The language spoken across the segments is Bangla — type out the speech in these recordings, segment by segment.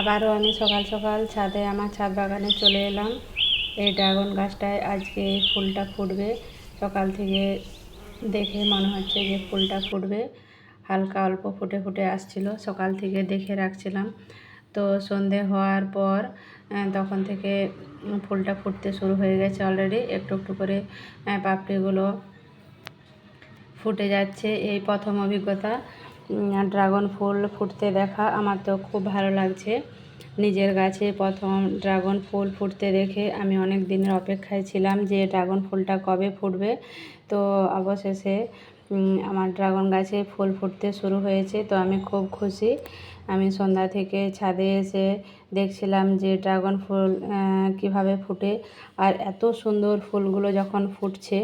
আবারও আমি সকাল সকাল ছাদে আমার ছাদ বাগানে চলে এলাম। এই ড্রাগন গাছটায় আজকে ফুলটা ফুটবে। সকাল থেকে দেখে মনে হচ্ছে যে ফুলটা ফুটবে। হালকা অল্প ফুটে ফুটে আসছিল, সকাল থেকে দেখে রাখছিলাম। তো সন্ধে হওয়ার পর তখন থেকে ফুলটা ফুটতে শুরু হয়ে গেছে অলরেডি একটু একটু করে পাপড়িগুলো ফুটে যাচ্ছে। এই প্রথম অভিজ্ঞতা। ড্রাগন ফুল ফুটতে দেখা আমার তো খুব ভালো লাগছে। নিজের গাছে প্রথম ড্রাগন ফুল ফুটতে দেখে আমি অনেক দিনের অপেক্ষায় ছিলাম যে ড্রাগন ফুলটা কবে ফুটবে। তো অবশেষে আমার ড্রাগন গাছে ফুল ফুটতে শুরু হয়েছে। তো আমি খুব খুশি। আমি সন্ধ্যা থেকে ছাদে এসে দেখছিলাম যে ড্রাগন ফুল কীভাবে ফুটে আর এত সুন্দর ফুলগুলো যখন ফুটছে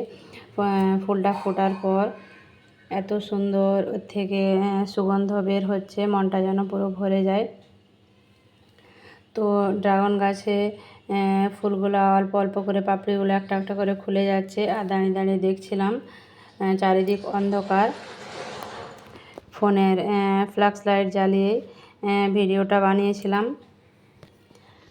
ফুলটা ফোটার পর এত সুন্দর ওর থেকে সুগন্ধ বের হচ্ছে, মনটা যেন পুরো ভরে যায়। তো ড্রাগন গাছে ফুলগুলো অল্প অল্প করে, পাপড়িগুলো একটা একটা করে খুলে যাচ্ছে আর দাঁড়িয়ে দাঁড়িয়ে দেখছিলাম চারিদিক অন্ধকার। ফোনের ফ্ল্যাক্স লাইট জ্বালিয়ে ভিডিওটা বানিয়েছিলাম।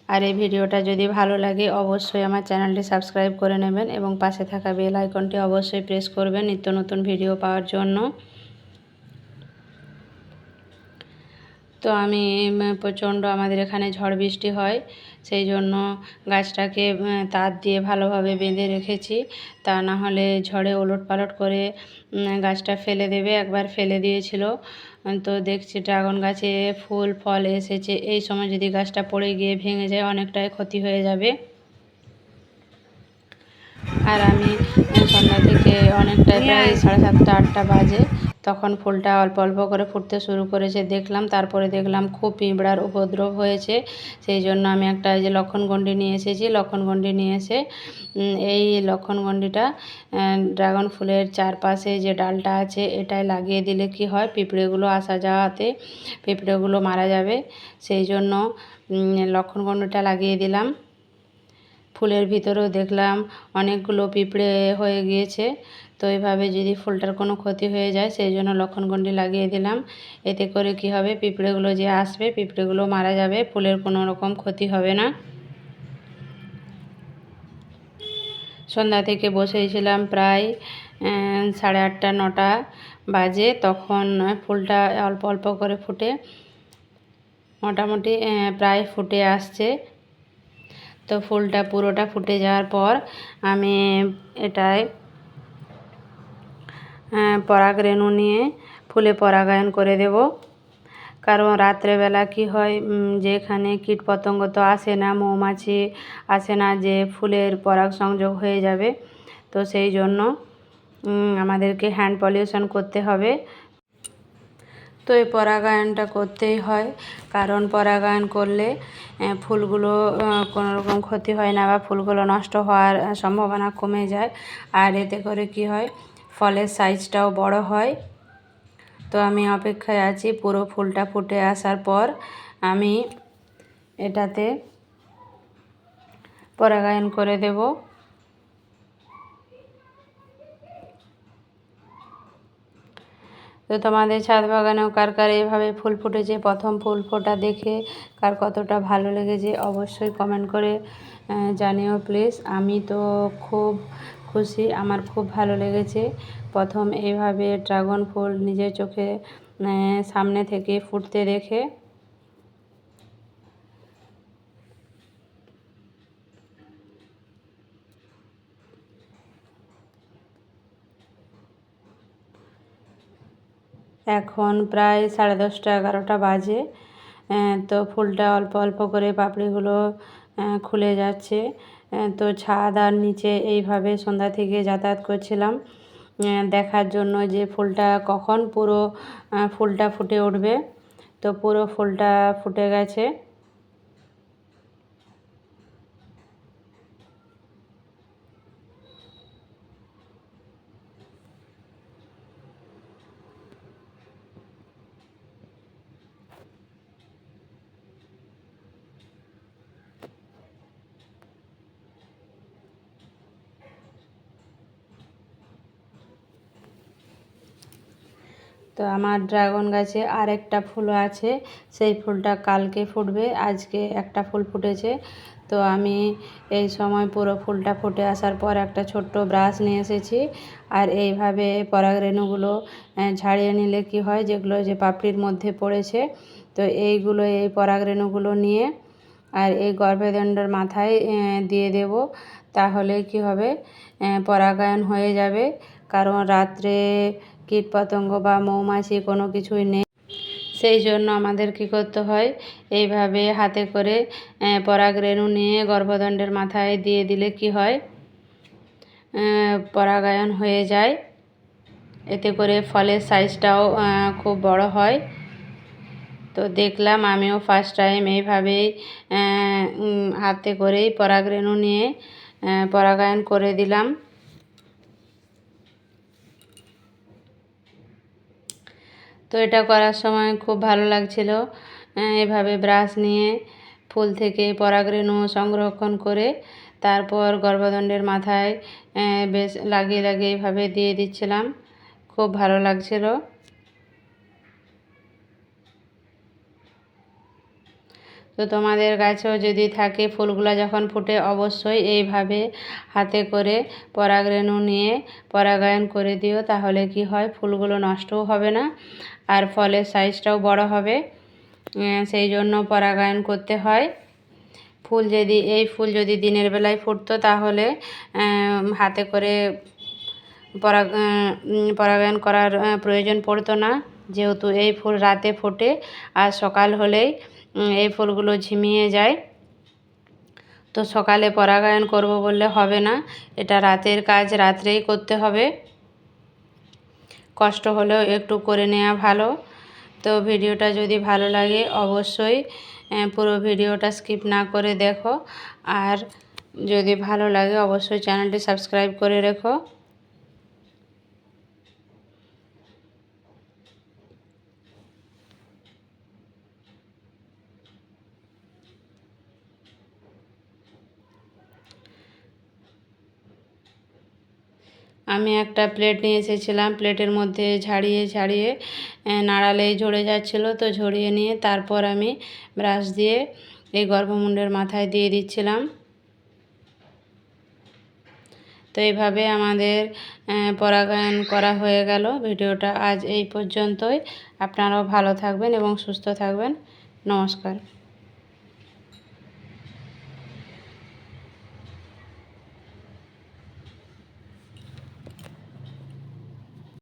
আর এই ভিডিওটা যদি ভালো লাগে, অবশ্যই আমার চ্যানেলটি সাবস্ক্রাইব করে নেবেন এবং পাশে থাকা বেল আইকনটি অবশ্যই প্রেস করবেন নিত্য নতুন ভিডিও পাওয়ার জন্য। তো আমি প্রচণ্ড আমাদের এখানে ঝড় বৃষ্টি হয়, সেই জন্য গাছটাকে তার দিয়ে ভালোভাবে বেঁধে রেখেছি। তা না হলে ঝড়ে ওলট পালট করে গাছটা ফেলে দেবে, একবার ফেলে দিয়েছিল। তো দেখছি ড্রাগন গাছে ফুল, ফল এসেছে। এই সময় যদি গাছটা পড়ে গিয়ে ভেঙে যায়, অনেকটাই ক্ষতি হয়ে যাবে। আর আমি সন্ধ্যা থেকে অনেকটাই প্রায় সাড়ে সাতটা আটটা বাজে। তখন ফুলটা অল্প অল্প করে ফুটতে শুরু করেছে দেখলাম। তারপরে দেখলাম খুব পিঁপড়ার উপদ্রব হয়েছে। সেই জন্য আমি একটা এই যে লক্ষণগণ্ডি নিয়ে এসেছি। লক্ষণগণ্ডি নিয়ে এসে এই লক্ষণগণ্ডিটা ড্রাগন ফুলের চারপাশে যে ডালটা আছে এটায় লাগিয়ে দিলে কি হয়? পিঁপড়েগুলো আসা যাওয়াতে পিঁপড়েগুলো মারা যাবে। সেই জন্য উম, লক্ষণগণ্ডিটা লাগিয়ে দিলাম। ফুলের ভিতরেও দেখলাম অনেকগুলো পিঁপড়ে হয়ে গিয়েছে। তো এইভাবে যদি ফুলটার কোনো ক্ষতি হয়ে যায়, সেই জন্য লক্ষণগণ্ডি লাগিয়ে দিলাম। এতে করে কি হবে, পিঁপড়েগুলো যে আসবে, পিঁপড়েগুলো মারা যাবে, ফুলের কোনো রকম ক্ষতি হবে না। সন্ধ্যা থেকে বসেছিলাম প্রায় সাড়ে আটটা, নটা বাজে। তখন ফুলটা অল্প অল্প করে ফুটে, মোটামুটি প্রায় ফুটে আসছে। তো ফুলটা পুরোটা ফুটে যাওয়ার পর আমি এটায় পরাগ রেণু নিয়ে ফুলে পরাগায়ন করে দেব। কারণ রাত্রেবেলা কি হয় যেখানে কীট পতঙ্গ তো আসে না, মৌমাছি আসে না, যে ফুলের পরাগ সংযোগ হয়ে যাবে। তো সেই জন্য আমাদেরকে হ্যান্ড পলিউশন করতে হবে। তো এই পরাগায়নটা করতেই হয়। কারণ পরাগায়ন করলে ফুলগুলো কোনো রকম ক্ষতি হয় না বা ফুলগুলো নষ্ট হওয়ার সম্ভাবনা কমে যায়। আর এতে করে কি হয়, ফলের সাইজটাও বড় হয়। তো আমি অপেক্ষায় আছি, পুরো ফুলটা ফুটে আসার পর আমি এটাতে পরাগায়ন করে দেব। তো তোমাদের ছাদ বাগানেও কার কার এভাবে ফুল ফুটেছে? প্রথম ফুল ফোটা দেখে কার কতটা ভালো লেগেছে অবশ্যই কমেন্ট করে জানিও প্লিজ আমি তো খুব খুশি, আমার খুব ভালো লেগেছে। প্রথম এইভাবে ড্রাগন ফুল নিজের চোখে সামনে থেকে ফুটতে দেখে। এখন প্রায় সাড়ে দশটা, এগারোটা বাজে। তো ফুলটা অল্প অল্প করে পাপড়িগুলো খুলে যাচ্ছে। তো ছাদ আর নিচে এইভাবে সন্ধ্যা থেকে যাতায়াত করছিলাম। দেখার জন্য যে ফুলটা কখন পুরো ফুলটা ফুটে উঠবে। তো পুরো ফুলটা ফুটে গেছে। তো আমার ড্রাগন গাছে আর একটা ফুলও আছে, সেই ফুলটা কালকে ফুটবে, আজকে একটা ফুল ফুটেছে। তো আমি এই সময় পুরো ফুলটা ফুটে আসার পর একটা ছোট্ট ব্রাশ নিয়ে এসেছি। আর এইভাবে পরাগরেণুগুলো ছাড়িয়ে নিলে কি হয়, যেগুলো যে পাপড়ির মধ্যে পড়েছে, তো এইগুলো, এই পরাগরেণুগুলো নিয়ে আর এই গর্ভদণ্ডের মাথায় দিয়ে দেব। তাহলে কি হবে? পরাগায়ন হয়ে যাবে। কারণ রাত্রে কীটপতঙ্গ বা মৌমাছি কোনো কিছুই নেই। সেই জন্য আমাদের কি করতে হয়, এইভাবে হাতে করে পরাগরেণু নিয়ে গর্ভদণ্ডের মাথায় দিয়ে দিলে কি হয় পরাগায়ন হয়ে যায়। এতে করে ফলের সাইজটাও খুব বড় হয়। তো দেখলাম আমিও ফার্স্ট টাইম এইভাবেই হাতে করেই পরাগরেণু নিয়ে পরাগায়ন করে দিলাম। তো এটা করার সময় খুব ভালো লাগছিল এভাবে ব্রাশ নিয়ে ফুল থেকে পরাগরেণু সংরক্ষণ করে তারপর গর্ভদণ্ডের মাথায় বেশ লাগিয়ে লাগিয়ে এভাবে দিয়ে দিচ্ছিলাম। খুব ভালো লাগছিল। তো তোমাদের গাছেও যদি থাকে ফুলগুলো যখন ফুটে, অবশ্যই এইভাবে হাতে করে পরাগরেণু নিয়ে পরাগায়ন করে দিও, তাহলে কি হয় ফুলগুলো নষ্টও হবে না আর ফলের সাইজটাও বড় হবে। সেই জন্য পরাগায়ন করতে হয়। ফুল যদি, এই ফুল যদি দিনের বেলায় ফুটতো, তাহলে হাতে করে পরাগ পরাগায়ন করার প্রয়োজন পড়তো না। যেহেতু এই ফুল রাতে ফোটে, আর সকাল হলেই এই ফুলগুলো ঝিমিয়ে যায়। তো সকালে পরাগায়ন করব বললে হবে না, এটা রাতের কাজ, রাত্রেই করতে হবে। কষ্ট হলেও একটু করে নেওয়া ভালো। তো ভিডিওটা যদি ভালো লাগে অবশ্যই পুরো ভিডিওটা স্কিপ না করে দেখো। আর যদি ভালো লাগে অবশ্যই চ্যানেলটি সাবস্ক্রাইব করে রেখো। আমি একটা প্লেট নিয়ে এসেছিলাম প্লেটের মধ্যে ঝাড়িয়ে ঝাড়িয়ে নাড়ালেই ঝরে যাচ্ছিল। তো ঝরিয়ে নিয়ে তারপর আমি ব্রাশ দিয়ে এই গর্ভমুণ্ডের মাথায় দিয়ে দিচ্ছিলাম। তো এইভাবে আমাদের পরাগায়ন করা হয়ে গেল। ভিডিওটা আজ এই পর্যন্তই। আপনারাও ভালো থাকবেন এবং সুস্থ থাকবেন। নমস্কার।